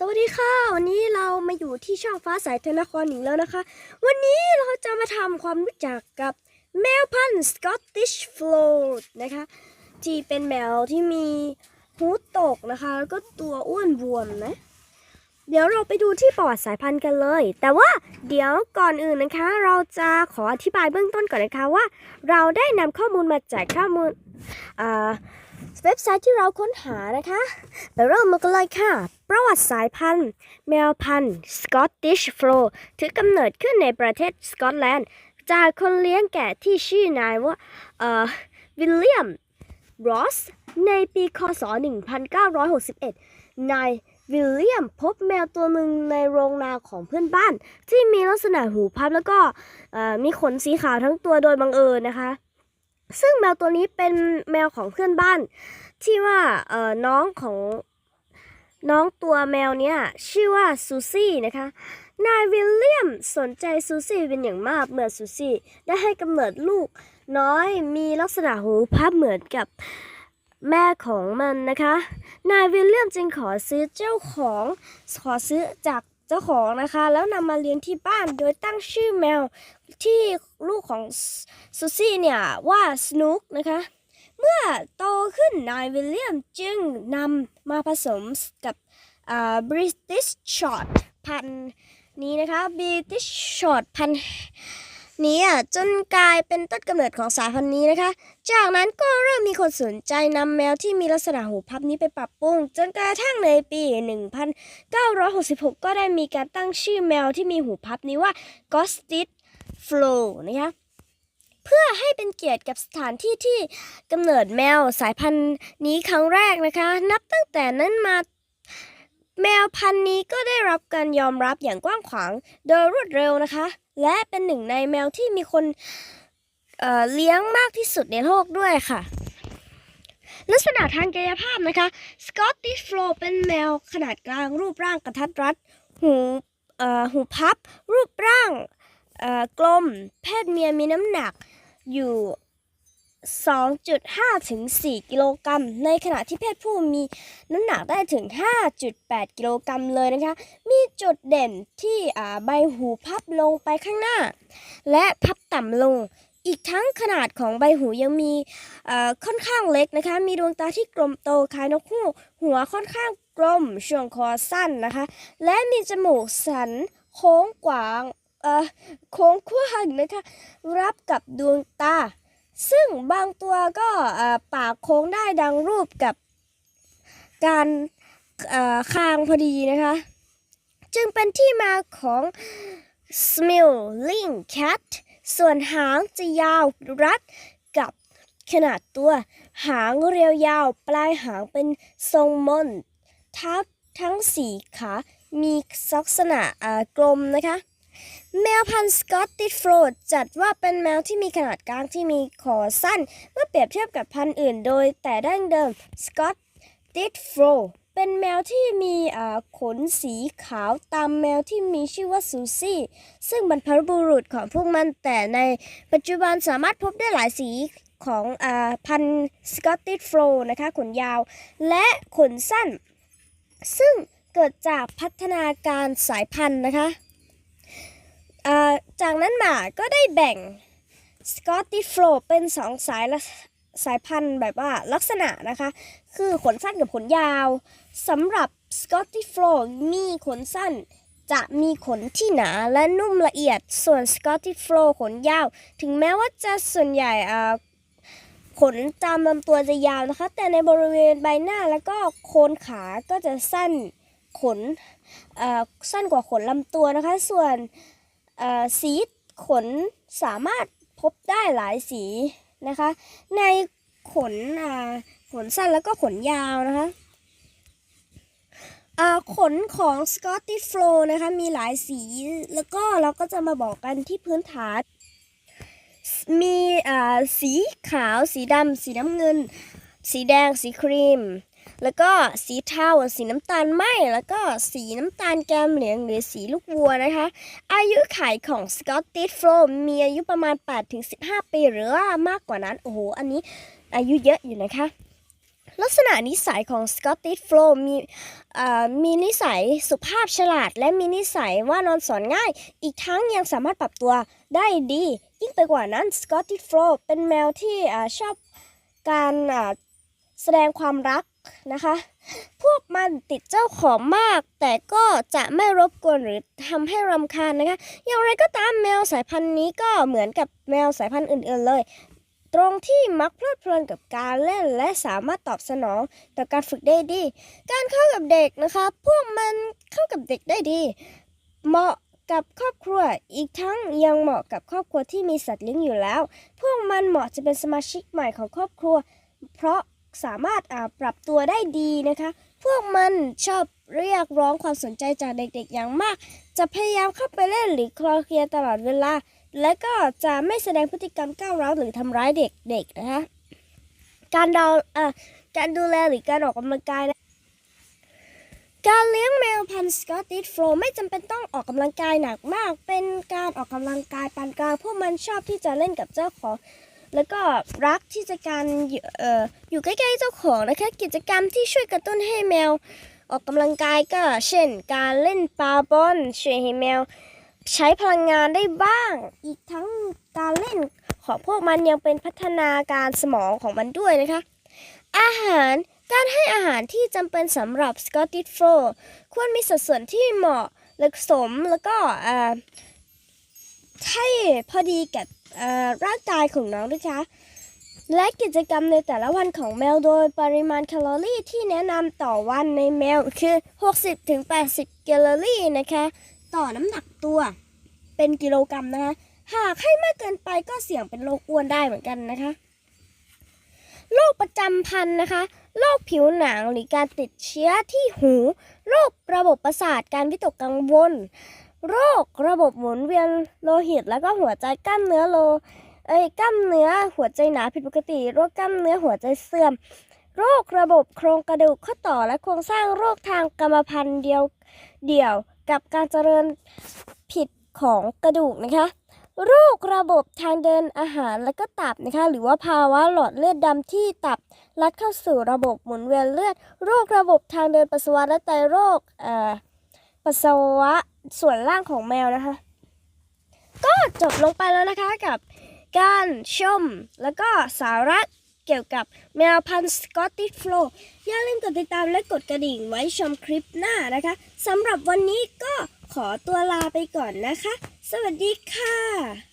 สวัสดีค่ะ วันนี้เรามาอยู่ที่ช่องฟ้าสายธนครอีกแล้วนะคะ วันนี้เราจะมาทำความรู้จักกับแมวพันธุ์ Scottish Fold นะคะที่เป็นแมวที่มีหูตกนะคะ แล้วก็ตัวอ้วนบวมนะ เดี๋ยวเราไปดูที่ประวัติสายพันธุ์กันเลย แต่ว่าเดี๋ยวก่อนอื่นนะคะ เราจะขออธิบายเบื้องต้นก่อนนะคะว่า เราได้นำข้อมูลมาจากข้อมูลอ่า เว็บไซต์ที่เราค้นหานะคะไปเริ่มมากันเลยค่ะ ประวัติสายพันธุ์ แมวพันธุ์ Scottish Fold ถือกำเนิดขึ้นในประเทศสกอตแลนด์ จากคนเลี้ยงแกะที่ชื่อนายว่าเอ่อวิลเลียมรอสในปีคศ 1961 นายวิลเลียมพบแมวตัวหนึ่งในโรงนาของเพื่อนบ้าน ที่มีลักษณะหูพับแล้วก็เอ่อมีขนสีขาวทั้งตัวโดยบังเอิญนะคะ ซึ่งแมวตัวนี้เป็นแมวของเพื่อนบ้าน ที่ว่าเอ่อน้องของน้องตัวแมวเนี้ยชื่อว่าซูซี่นะคะ นายวิลเลียมสนใจซูซี่เป็นอย่างมากเมื่อซูซี่ได้ให้กำเนิดลูกน้อยมีลักษณะหูพับเหมือนกับแม่ของมันนะคะ นายวิลเลียมจึงขอซื้อเจ้าของขอซื้อจากเจ้าของนะคะ แล้วนำมาเลี้ยงที่บ้านโดยตั้งชื่อแมว ที่ลูกของซูซี่เนี่ยว่าสนุกนะคะ เมื่อโตขึ้นนายวิลเลียมจึงนำมาผสมกับบริติชช็อตพันนี้นะคะบริติชช็อตพันนี้อะจนกลายเป็นต้นกำเนิดของสายพันธุ์นี้นะคะ จากนั้นก็เริ่มมีคนสนใจนำแมวที่มีลักษณะหูพับนี้ไปปรับปรุง จนกระทั่งในปี 1966 ก็ได้มีการตั้งชื่อแมวที่มีหูพับนี้ว่า g o s t i t Flow นะคะเพื่อให้เป็นเกียรติกับสถานที่ที่กำเนิดแมวสายพันธุ์นี้ครั้งแรกนะคะ นับตั้งแต่นั้นมาแมวพันธุ์นี้ก็ได้รับการยอมรับอย่างกว้างขวางโดยรวดเร็วนะคะ และเป็นหนึ่งในแมวที่มีคนเเลี้ยงมากที่สุดในโลกด้วยค่ะ ลักษณะทางกายภาพนะคะ Scottish Fold เป็นแมวขนาดกลางรูปร่างกระทัดรัด หูหูพับ รูปร่าง กลมเพศเมียมีน้ำหนักอยู่ 2.5 ถึง 4 กิโลกรัม ในขณะที่เพศผู้มีน้ำหนักได้ถึง 5.8 กิโลกรัมเลยนะคะ มีจุดเด่นที่ใบหูพับลงไปข้างหน้า และพับต่ำลง อีกทั้งขนาดของใบหูยังมีค่อนข้างเล็กนะคะ มีดวงตาที่กลมโตคล้ายนกฮูก หัวค่อนข้างกลม ช่วงคอสั้นนะคะ และมีจมูกสันโค้งกว้าง โค้งกว้างนะคะ รับกับดวงตา ซึ่งบางตัวก็ปากโค้งได้ดังรูปกับการคางพอดีนะคะ จึงเป็นที่มาของ Smiling Cat ส่วนหางจะยาวรัดกับขนาดตัว หางเรียวยาว ปลายหางเป็นทรงมนเท้าทั้งสี่ขา มีลักษณะกลมนะคะ แมวพันธุ์สกอตติชโฟลดจัดว่าเป็นแมวที่มีขนาดกลางที่มีคอสั้น เมื่อเปรียบเทียบกับพันธุ์อื่นโดยแต่ดั้งเดิมสกอตติชโฟลเป็นแมวที่มีขนสีขาวตามแมวที่มีชื่อว่าซูซี่ ซึ่งบรรพบุรุษของพวกมันแต่ในปัจจุบันสามารถพบได้หลายสีของอพันธุ์สกอตติชโฟลนะคะขนยาวและขนสั้น ซึ่งเกิดจากพัฒนาการสายพันธุ์นะคะ จากนั้นมาก็ได้แบ่ง Scottish Fold เป็นสองสายสายพันธุ์แบบว่าลักษณะนะคะ คือขนสั้นกับขนยาวสำหรับ Scottish Fold มีขนสั้นจะมีขนที่หนาและนุ่มละเอียด ส่วน Scottish Fold ขนยาว ถึงแม้ว่าจะส่วนใหญ่ขนตามลำตัวจะยาวนะคะ แต่ในบริเวณใบหน้าแล้วก็โคนขาก็จะสั้นขนสั้นกว่าขนลำตัวนะคะ ส่วน สีขนสามารถพบได้หลายสีนะคะ ในขนขนสั้นแล้วก็ขนยาวนะคะขนของ Scottish Fold นะคะมีหลายสีแล้วก็เราก็จะมาบอกกันที่พื้นฐาน มีสีขาว สีดำ สีน้ำเงิน สีแดง สีครีม แล้วก็สีเทาสีน้ำตาลไหมแล้วก็สีน้ำตาลแกมเหลืองหรือสีลูกวัวนะคะ อายุขัยของ Scottish Fold มีอายุประมาณ 8-15 ปีหรือว่ามากกว่านั้น โอ้โห อันนี้อายุเยอะอยู่นะคะ ลักษณะนิสัยของ Scottish f l o w มีมีนิสัยสุภาพฉลาด และมีนิสัยว่านอนสอนง่าย อีกทั้งยังสามารถปรับตัวได้ดี ยิ่งไปกว่านั้น Scottish f l o w เป็นแมวที่อชอบการแสดงความรัก นะคะ พวกมันติดเจ้าของมาก แต่ก็จะไม่รบกวนหรือทำให้รำคาญนะคะ อย่างไรก็ตามแมวสายพันธุ์นี้ก็เหมือนกับแมวสายพันธุ์อื่น ๆ เลย ตรงที่มักเพลิดเพลินกับการเล่นและสามารถตอบสนองต่อการฝึกได้ดี การเข้ากับเด็กนะคะ พวกมันเข้ากับเด็กได้ดี เหมาะกับครอบครัว อีกทั้งยังเหมาะกับครอบครัวที่มีสัตว์เลี้ยงอยู่แล้ว พวกมันเหมาะจะเป็นสมาชิกใหม่ของครอบครัว เพราะ สามารถปรับตัวได้ดีนะคะ พวกมันชอบเรียกร้องความสนใจจากเด็กๆอย่างมาก จะพยายามเข้าไปเล่นหรือคลอเคลียตลอดเวลา และก็จะไม่แสดงพฤติกรรมก้าวร้าวหรือทำร้ายเด็กๆนะคะ การดาวเอ่อการดูแลหรือการออกกำลังกายการเลี้ยงแมวพันธุ์สกอตติชโฟลไม่จำเป็นต้องออกกำลังกายหนักมาก เป็นการออกกำลังกายปานกลางพวกมันชอบที่จะเล่นกับเจ้าของ แล้วก็รักที่จะการอออยู่ใกล้ๆเจ้าของนะคะกิจกรรมที่ช่วยกระตุ้นให้แมว ออกกำลังกายก็เช่น การเล่นปาบอลช่วยให้แมว ใช้พลังงานได้บ้าง อีกทั้งการเล่นของพวกมันยังเป็นพัฒนาการสมองของมันด้วยนะคะ อาหารการให้อาหารที่จำเป็นสำหรับ Scottish f o l d ควรมีสัดส่วนที่เหมาะและสมแล้วก็เอ่อให้พอดีกับ ร่างกายของน้องด้วยคะ และกิจกรรมในแต่ละวันของแมวโดยปริมาณแคลอรี่ที่แนะนำต่อวันในแมวคือ 60-80 แคลอรี่นะคะ ต่อน้ำหนักตัวเป็นกิโลกรัมนะคะ หากให้มากเกินไปก็เสี่ยงเป็นโรคอ้วนได้เหมือนกันนะคะโรคประจำพันธุ์นะคะโรคผิวหนังหรือการติดเชื้อที่หูโรคระบบประสาทการวิตกกังวล โรคระบบหมุนเวียนโลหิต แล้วก็หัวใจกล้ามเนื้อโลเอ้ยกล้ามเนื้อหัวใจหนาผิดปกติ โรคกล้ามเนื้อหัวใจเสื่อม โรคระบบโครงกระดูกข้อต่อและโครงสร้างโรคทางกรรมพันธุ์เดียวเดี่ยวกับการเจริญผิดของกระดูกนะคะ โรคระบบทางเดินอาหารและก็ตับนะคะ หรือว่าภาวะหลอดเลือดดำที่ตับลัดเข้าสู่ระบบหมุนเวียนเลือด โรคระบบทางเดินปัสสาวะและไตโรคเอ่อปัสสาวะ ส่วนล่างของแมวนะคะ ก็จบลงไปแล้วนะคะกับการชมแล้วก็สาระเกี่ยวกับแมวพันธุ์สกอตติชโฟลอย่าลืมกดติดตามและกดกระดิ่งไว้ชมคลิปหน้านะคะสำหรับวันนี้ก็ขอตัวลาไปก่อนนะคะ สวัสดีค่ะ